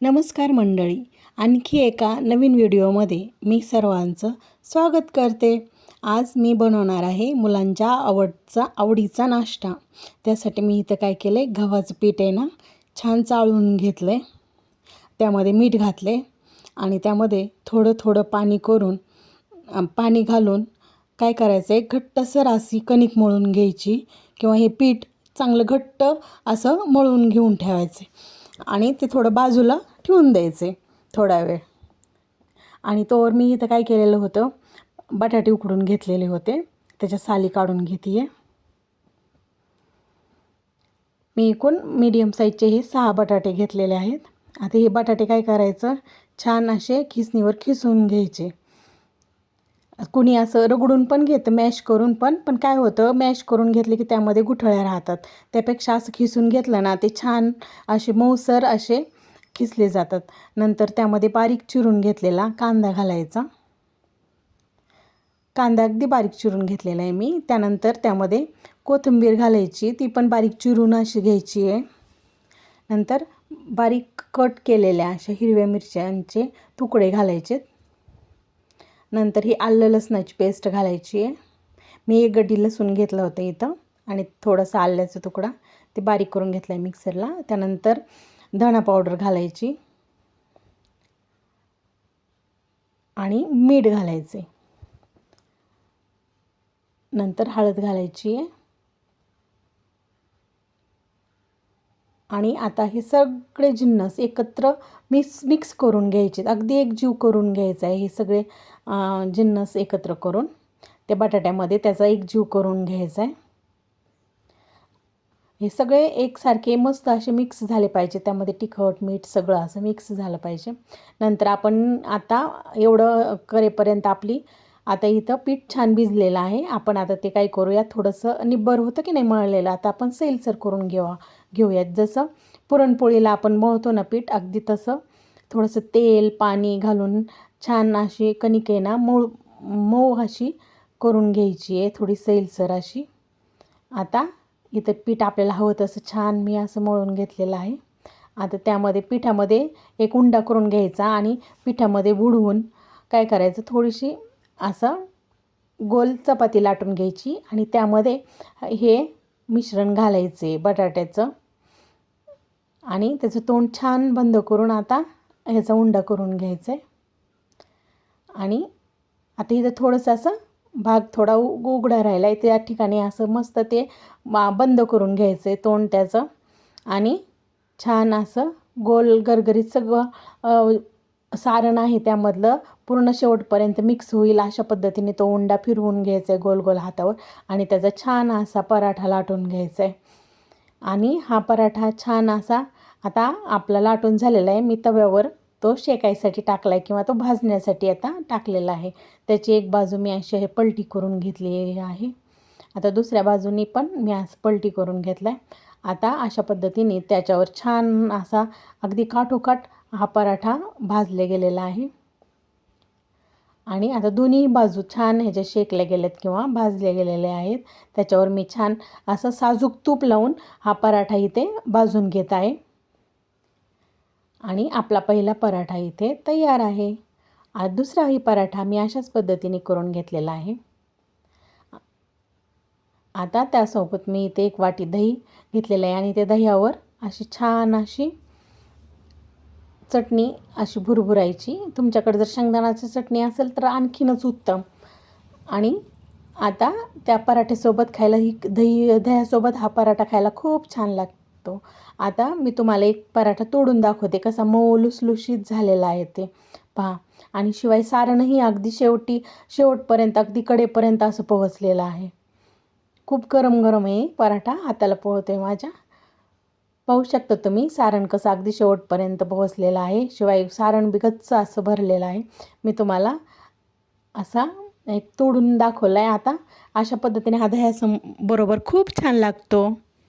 नमस्कार मंडळी. आणखी एका नवीन व्हिडिओमध्ये मी सर्वांचं स्वागत करते. आज मी बनवणार आहे मुलांच्या आवडचा आवडीचा नाश्ता. त्यासाठी मी इथं काय केलं आहे गव्हाचं पीठ आहे ना छान चाळून घेतलं आहे त्यामध्ये मीठ घातले आणि त्यामध्ये थोडं थोडं पाणी करून पाणी घालून काय करायचं आहे घट्टसर अशी कणिक मळून घ्यायची किंवा हे पीठ चांगलं घट्ट असं मळून घेऊन ठेवायचे आणि ते थोडं बाजूला ठेवून द्यायचे थोडा वेळ. आणि तोवर मी इथं काय केलेलं होतं बटाटे उकडून घेतलेले होते. त्याच्या साली काढून घेते आहे मी एकूण मीडियम साईजचे हे सहा बटाटे घेतलेले आहेत. आता हे बटाटे काय करायचं छान असे खिसणीवर खिसून घ्यायचे. कुणी असं रगडून पण घेतं मॅश करून पण. पण काय होतं मॅश करून घेतले की त्यामध्ये गुठळ्या राहतात. त्यापेक्षा असं खिसून घेतलं ना ते छान असे मऊसर असे खिसले जातात. नंतर त्यामध्ये बारीक चिरून घेतलेला कांदा घालायचा. कांदा अगदी बारीक चिरून घेतलेला आहे मी. त्यानंतर त्यामध्ये कोथिंबीर घालायची ती पण बारीक चिरून अशी घ्यायची आहे. नंतर बारीक कट केलेल्या अशा हिरव्या मिरच्यांचे तुकडे घालायचेत. नंतर ही आलं लसणाची पेस्ट घालायची आहे. मी एक गड्डी लसूण घेतलं होतं इथं आणि थोडंसं आल्याचा तुकडा ते बारीक करून घेतला आहे मिक्सरला. त्यानंतर धणा पावडर घालायची आणि मीठ घालायचे नंतर हळद घालायची आहे. आणि आता हे सगळे जिन्नस एकत्र मिक्स मिक्स करून घ्यायचे अगदी एक जीव करून घ्यायचा आहे हे सगळे जिन्नस एकत्र करून. त्या बटाट्यामध्ये त्याचा एक जीव करून घ्यायचा आहे. हे सगळे एकसारखे मस्त असे मिक्स झाले पाहिजे. त्यामध्ये तिखट मीठ सगळं असं मिक्स झालं पाहिजे. नंतर आपण आता एवढं करेपर्यंत आपली आता इथं पीठ छान भिजलेलं आहे. आपण आता ते काय करूया थोडंसं निब्बर होतं की नाही मळलेलं? आता आपण सैलसर करून घेऊ घेऊयात. जसं पुरणपोळीला आपण मळतो ना पीठ अगदी तसं थोडंसं तेल पाणी घालून छान अशी कणिक आहे ना मऊ मऊ अशी करून घ्यायची आहे थोडी सैलसर अशी. आता इथं पीठ आपल्याला हवं तसं छान मी असं मळून घेतलेलं आहे. आता त्यामध्ये पिठामध्ये एक उंडा करून घ्यायचा आणि पिठामध्ये बुडवून काय करायचं थोडीशी असं गोल चपाती लाटून घ्यायची आणि त्यामध्ये हे मिश्रण घालायचे बटाट्याचं. आणि त्याचं तोंड छान बंद करून आता ह्याचा उंडा करून घ्यायचा आहे आणि आता इथं थोडंसं असं भाग थोडा उ उघडा राहिला आहे त्या ठिकाणी असं मस्त ते बंद करून घ्यायचं आहे तोंड त्याचं. आणि छान असं गोल गरगरीत सगळं सारण आहे त्यामधलं पूर्ण शेवटपर्यंत मिक्स होईल अशा पद्धतीने तो उंडा फिरवून घ्यायचा आहे गोल गोल हातावर. आणि त्याचा छान असा पराठा लाटून घ्यायचा आहे आणि हा पराठा छान असा आता आपला लाटून झालेला आहे. मी तव्यावर तो शेकायसाठी टाकला आहे किंवा तो भाजण्यासाठी आता टाकलेला आहे. त्याची एक बाजू मी अशी हे पलटी करून घेतलेली आहे. आता दुसऱ्या बाजूनी पण मी असं पलटी करून घेतला आहे आता अशा पद्धतीने त्याच्यावर छान असा अगदी काठोकाठ हा पराठा भाजले गेलेला आहे. आणि आता दोन्ही बाजू छान ह्याच्या शेकल्या गेल्यात किंवा भाजल्या गेलेल्या आहेत. त्याच्यावर मी छान असं साजूक तूप लावून हा पराठा इथे भाजून घेत आहे. आणि आपला पहिला पराठा इथे तयार आहे. आज दुसराही पराठा मी अशाच पद्धतीने करून घेतलेला आहे. आता त्यासोबत मी इथे एक वाटी दही घेतलेलं आहे आणि त्या दह्यावर अशी छान अशी चटणी अशी भुरभुरायची. तुमच्याकडे जर शेंगदाणाची चटणी असेल तर आणखीनच उत्तम. आणि आता त्या पराठेसोबत खायला ही दही दह्यासोबत हा पराठा खायला खूप छान लागतो. आता मी तुम्हाला एक पराठा तोडून दाखवते कसा मऊ लुसलुशीत झालेला आहे ते. पहा. आणि शिवाय सारणही अगदी शेवटी शेवटपर्यंत अगदी कडेपर्यंत असं पोहोचलेलं आहे. खूप गरम गरम आहे पराठा हाताला पोहते माझ्या. पाहू शकता तुम्ही सारण कसं अगदी शेवटपर्यंत पोहोचलेलं आहे. शिवाय सारण बिगच्च असं भरलेलं आहे. मी तुम्हाला असा एक तोडून दाखवला आहे आता. अशा पद्धतीने हा दह्यासम बरोबर खूप छान लागतो.